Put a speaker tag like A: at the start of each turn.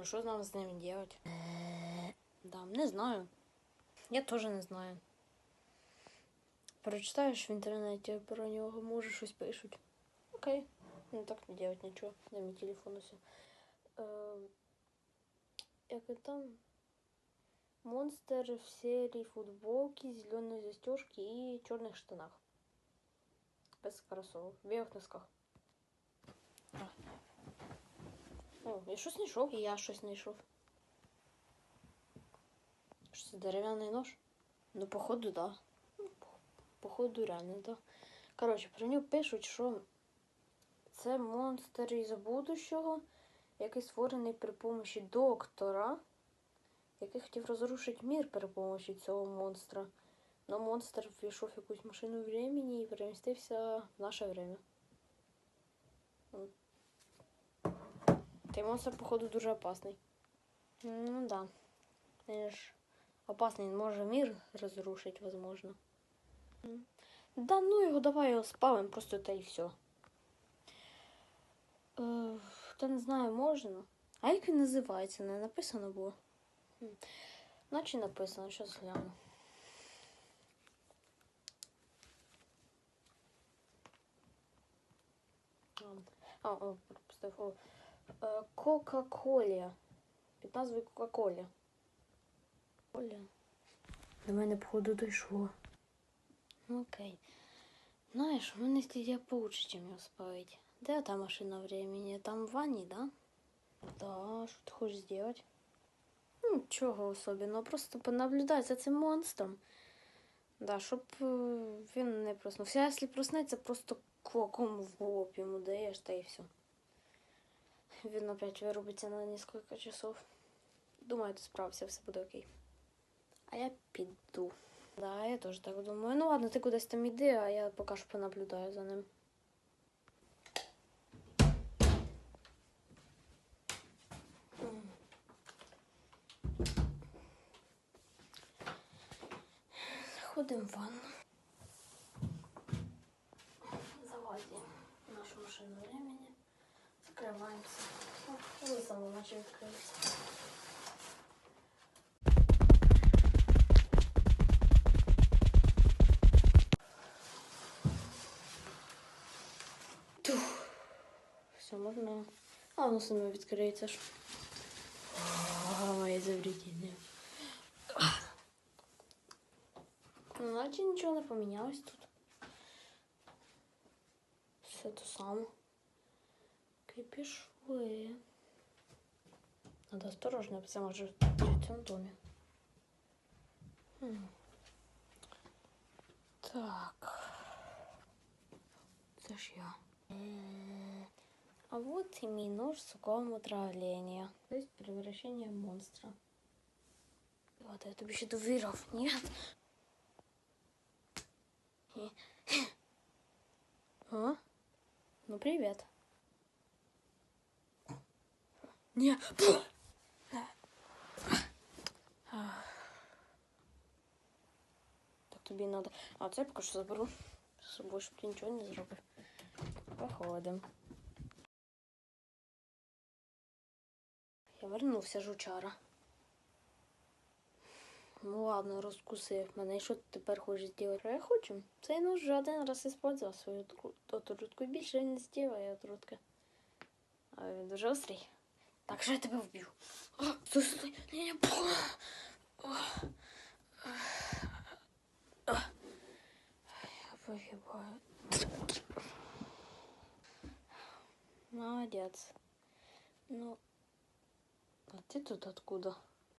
A: Ну, що нам з ними делать? Да, не знаю. Я теж не знаю. Прочитаєш в інтернеті про нього, може щось пишуть. Окей. Ну так не делать нічого. На мій телефон усе. Е, як і там? Монстр в серии футболки, зеленой застежки и черных штанах. Без кроссовок. В белых носках. О, я щось знайшов. І я щось знайшов. Що це дерев'яний нож? Ну, походу, да. Ну, Походу, реально, да. Коротше, про нього пишуть, що це монстр із будущого, який створений при помощі доктора, який хотів розрушити мір при помощі цього монстра. Но монстр ввійшов якусь машину времени і перемістився в наше время. Цей монстр, походу, дуже опасний. Ну да. Він ж опасний, він може мір розрушити, возможно. Да ну його, давай його спалим, просто та і все. Та не знаю, можна. А як він називається? Не написано було. Наче написано, зараз гляну. А, о, пропустив. О. Е, Кока-Колія. Під назвою Кока-Колі. До мене, походу, дійшло. Ну, окей. Знаєш, у мене є получше, чим його спалити. Де та машина времени? Там в ванні, да? Да, що ти хочеш зробити? Ну, особливого, просто понаблюдай за цим монстром. Да, щоб е, він не проснувся. Якщо проснеться, просто кулаком в лоб йому даєш, та і все. Він опять вирубиться на несколько часов. Думаю, ти справишся, все буде окей. А я піду. Да, я теж так думаю. Ну ладно, ти кудись там іди, а я поки що понаблюдаю за ним. Заходимо в ванну. Залазимо нашу машину времени. Закриваємося. О, ви само наче відкрилися. Тух. Все, можна. А воно саме відкриється ж. Моє изобретение. Ну, наче нічого не помінялось тут. Все то саме. Окей, пішли. Надо осторожно, це може в цьому домі. Хм. Так. Це ж я. М, А вот и мой нож сукового травления. То есть превращение в монстра. Вот, я тобі ще довірав, нет? Хе. А? Ну, привет. Не. Так тобі надо. А це поки що заберу з собою, щоб ти нічого не зробив. Походим. Я вернувся жучара. Ну ладно, розкусив мене. І що ти тепер хочеш зробити? Я хочу. Цей нож вже один раз использував свою отру- отрутку. Більше не зробив отрутки. А він дуже острий. Так, що я тебе вб'ю. Ні. Я погибаю. Молодец. Ну, а ты тут откуда?